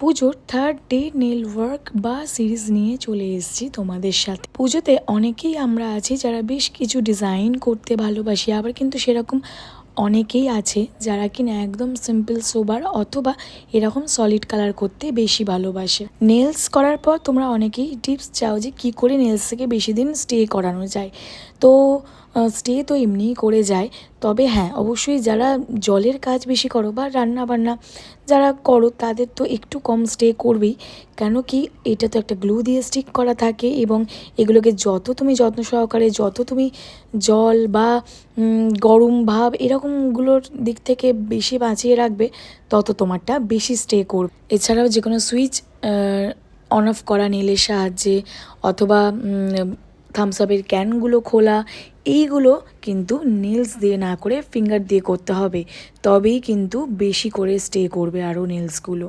পুজোর third day nail work বা series নিয়ে চলে এসেছি তোমাদের সাথে। পুজোতে অনেকেই আমরা আছি যারা বেশ কিছু ডিজাইন করতে ভালোবাসি, আবার কিন্তু সেরকম অনেকেই আছে যারা কিনা একদম সিম্পল সোবার অথবা এরকম সলিড কালার করতে বেশি ভালোবাসে। নেলস করার পর তোমরা অনেকেই টিপস চাও যে কী করে নেলস থেকে বেশি দিন স্টে করানো যায়। তো স্টে তো এমনিই করে যায়। তবে হ্যাঁ অবশ্যই যারা জলের কাজ বেশি করো বা রান্না বান্না যারা করো, তাদের তো একটু কম স্টে করবেই। কেন কি এটা তো একটা গ্লু দিয়ে স্টিক করা থাকে এবং এগুলোকে যত তুমি যত্ন সহকারে, যত তুমি জল বা গরম ভাব এরকমগুলোর দিক থেকে বেশি বাঁচিয়ে রাখবে, তত তোমারটা বেশি স্টে করবে। এছাড়াও যে কোনো সুইচ অন অফ করা, নেলের সাহায্যে অথবা থামস আপের ক্যানগুলো খোলা, এইগুলো কিন্তু নেলস দিয়ে না করে ফিঙ্গার দিয়ে করতে হবে। তবেই কিন্তু বেশি করে স্টে করবে আরও নেলসগুলো